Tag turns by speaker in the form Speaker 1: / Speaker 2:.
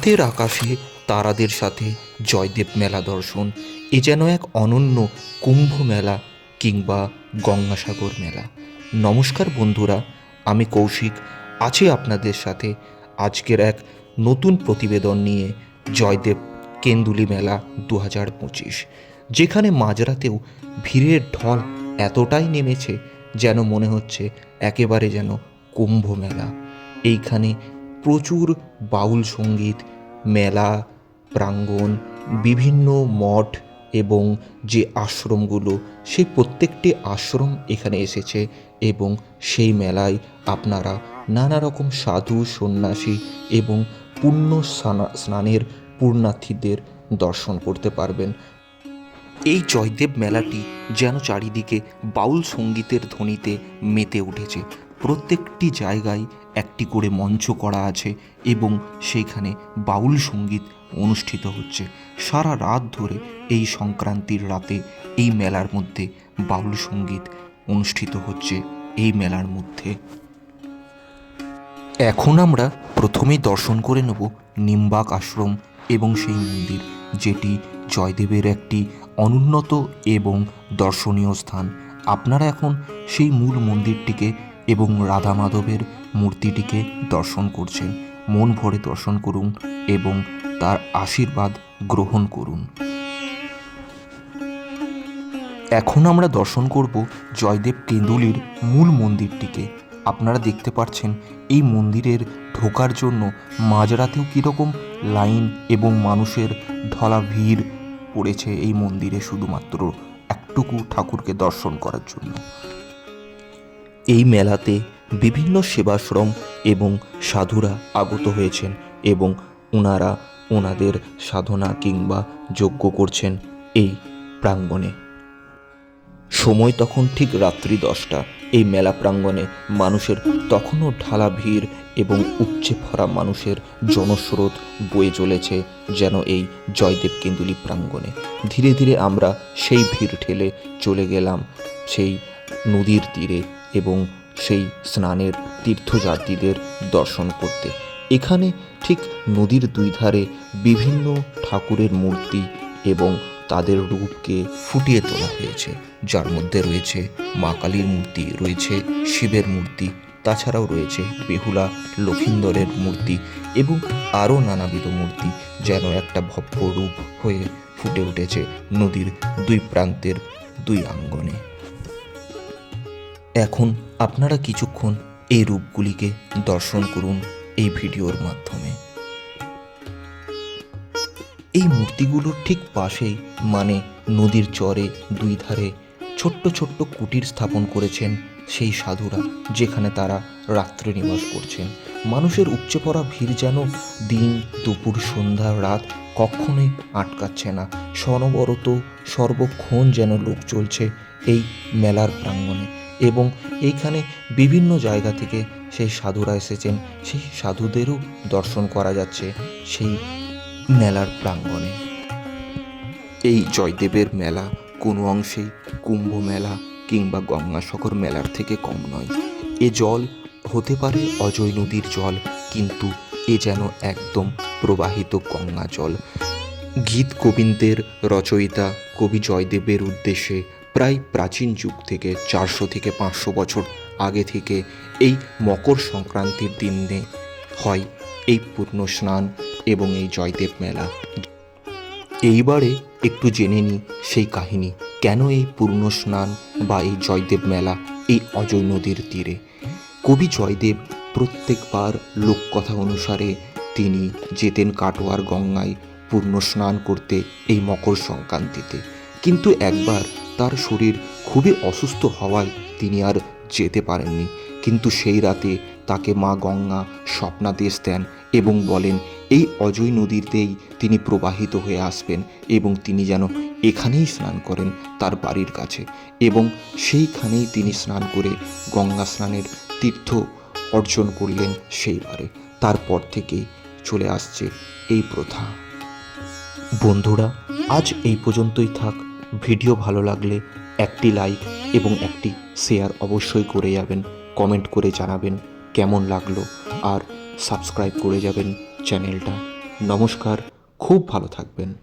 Speaker 1: রাতের আকাশে তারাদের সাথে জয়দেব মেলা দর্শন। এ যেন এক অনন্য কুম্ভ মেলা কিংবা গঙ্গাসাগর মেলা। নমস্কার বন্ধুরা, আমি কৌশিক। আছি আপনাদের সাথে আজকের এক নতুন প্রতিবেদন নিয়ে জয়দেব কেন্দুলি মেলা দু হাজার পঁচিশ, যেখানে মাঝরাতেও ভিড়ের ঢল এতটাই নেমেছে যেন মনে হচ্ছে একেবারে যেন কুম্ভ মেলা। এইখানে প্রচুর বাউল সংগীত, মেলা, প্রাঙ্গণ, বিভিন্ন মঠ এবং যে আশ্রমগুলো, সেই প্রত্যেকটি আশ্রম এখানে এসেছে এবং সেই মেলায় আপনারা নানা রকম সাধু, সন্ন্যাসী এবং পূর্ণ স্নানা- স্নানের পূর্ণার্থীদের দর্শন করতে পারবেন। এই জয়দেব মেলাটি যেন চারিদিকে বাউল সঙ্গীতের ধ্বনিতে মেতে উঠেছে। প্রত্যেকটি জায়গায় একটি করে মঞ্চ করা আছে এবং সেইখানে বাউল সংগীত অনুষ্ঠিত হচ্ছে। সারা রাত ধরে এই সংক্রান্তির রাতে এই মেলার মধ্যে বাউল সংগীত অনুষ্ঠিত হচ্ছে এই মেলার মধ্যে। এখন আমরা প্রথমেই দর্শন করে নেব নিম্বাক আশ্রম এবং সেই মন্দির, যেটি জয়দেবের একটি অনুন্নত এবং দর্শনীয় স্থান। আপনারা এখন সেই মূল মন্দিরটিকে এবং রাধা মাধবের মূর্তিটিকে দর্শন করছেন। মন ভরে দর্শন করুন এবং তার আশীর্বাদ গ্রহণ করুন। এখন আমরা দর্শন করব জয়দেব কেন্দুলির মূল মন্দিরটিকে। আপনারা দেখতে পাচ্ছেন, এই মন্দিরের ঢোকার জন্য মাঝরাতেও কীরকম লাইন এবং মানুষের ঢলা ভিড় পড়েছে এই মন্দিরে শুধুমাত্র একটুকু ঠাকুরকে দর্শন করার জন্য। এই মেলাতে বিভিন্ন সেবাশ্রম এবং সাধুরা আগত হয়েছেন এবং ওনারা ওনাদের সাধনা কিংবা যজ্ঞ করছেন এই প্রাঙ্গণে। সময় তখন ঠিক রাত্রি দশটা। এই মেলা প্রাঙ্গণে মানুষের তখনও ঢালা ভিড় এবং উপচে ভরা মানুষের জনস্রোত বয়ে চলেছে যেন এই জয়দেব কেন্দুলি প্রাঙ্গণে। ধীরে ধীরে আমরা সেই ভিড় ঠেলে চলে গেলাম সেই নদীর তীরে এবং সেই স্নানের তীর্থযাত্রীদের দর্শন করতে। এখানে ঠিক নদীর দুই ধারে বিভিন্ন ঠাকুরের মূর্তি এবং তাদের রূপকে ফুটিয়ে তোলা হয়েছে। যার মধ্যে রয়েছে মা কালীর মূর্তি, রয়েছে শিবের মূর্তি, তাছাড়াও রয়েছে বেহুলা, লক্ষিন্দরের মূর্তি এবং আরও নানাবিধ মূর্তি যেন একটা ভব্য রূপ হয়ে ফুটে উঠেছে নদীর দুই প্রান্তের দুই আঙ্গনে। এখন আপনারা কিছুক্ষণ এই রূপগুলিকে দর্শন করুন এই ভিডিওর মাধ্যমে। এই মূর্তিগুলোর ঠিক পাশেই মানে নদীর চরে দুই ধারে, ছোট্ট ছোট্ট কুটির স্থাপন করেছেন সেই সাধুরা, যেখানে তারা রাত্রে নিবাস করছেন। মানুষের উপচে পড়া ভিড় যেন দিন, দুপুর, সন্ধ্যা, রাত কখনোই আটকাচ্ছে না। সনবরত সর্বক্ষণ যেন লোক চলছে এই মেলার প্রাঙ্গণে। এবং এইখানে বিভিন্ন জায়গা থেকে সেই সাধুরা এসেছেন, সেই সাধুদেরও দর্শন করা যাচ্ছে সেই মেলার প্রাঙ্গণে। এই জয়দেবের মেলা কোনো অংশেই কুম্ভ মেলা কিংবা গঙ্গাসাগর মেলার থেকে কম নয়। এ জল হতে পারে অজয় নদীর জল, কিন্তু এ যেন একদম প্রবাহিত গঙ্গা জল। গীত গোবিন্দের রচয়িতা কবি জয়দেবের উদ্দেশ্যে প্রায় প্রাচীন যুগ থেকে চারশো থেকে পাঁচশো বছর আগে থেকে এই মকর সংক্রান্তির দিনে হয় এই পূর্ণ স্নান এবং এই জয়দেব মেলা। এইবারে একটু জেনে নিই সেই কাহিনী, কেন এই পূর্ণ স্নান বা এই জয়দেব মেলা এই অজয় নদীর তীরে? কবি জয়দেব প্রত্যেকবার লোককথা অনুসারে তিনি যেতেন কাটোয়ার গঙ্গায় পূর্ণ স্নান করতে এই মকর সংক্রান্তিতে। কিন্তু একবার তার শরীর খুবই অসুস্থ হওয়ায় তিনি আর যেতে পারেননি। কিন্তু সেই রাতে তাকে মা গঙ্গা স্বপ্নাদেশ দেন এবং বলেন, এই অজয় নদীতেই তিনি প্রবাহিত হয়ে আসবেন এবং তিনি যেন এখানেই স্নান করেন তার বাড়ির কাছে। এবং সেইখানেই তিনি স্নান করে গঙ্গা স্নানের তীর্থ অর্জন করলেন সেইবারে। তারপর থেকেই চলে আসছে এই প্রথা। বন্ধুরা, আজ এই পর্যন্তই থাক। ভিডিও ভালো লাগলে একটি লাইক এবং একটি শেয়ার অবশ্যই করে যাবেন, কমেন্ট করে জানাবেন কেমন লাগল আর সাবস্ক্রাইব করে যাবেন চ্যানেলটা। নমস্কার, খুব ভালো থাকবেন।